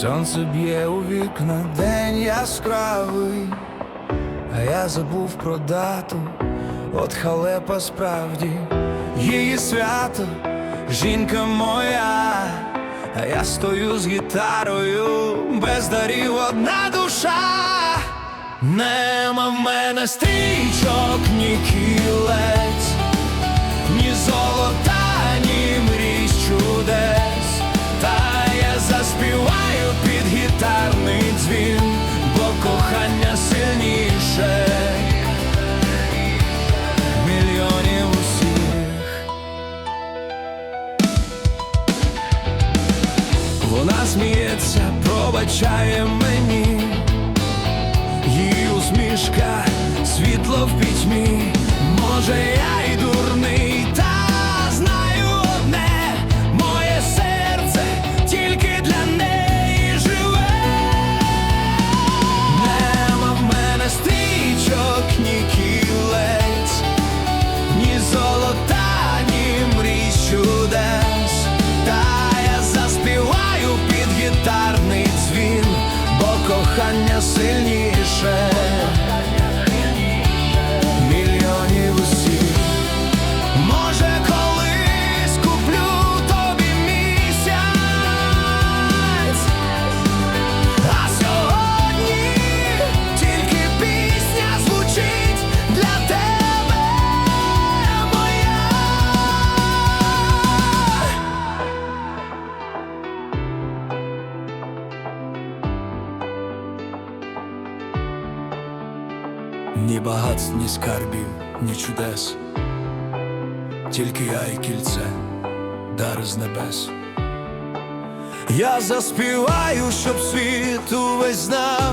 сонце б'є у вікна, день яскравий, а я забув про дату, от халепа справді, її свято, жінка моя, а я стою з гітарою, без дарів одна душа. Нема в мене стрічок, ні кілець, ні золота, кохання сильніше мільйонів усіх. Вона сміється, пробачає мені. Її усмішка, світло в пітьмі, може я й дурний, кохання сильніше Ні багатств, ні скарбів, ні чудес, тільки я і кільце, дар з небес. Я заспіваю, щоб світ увесь знав,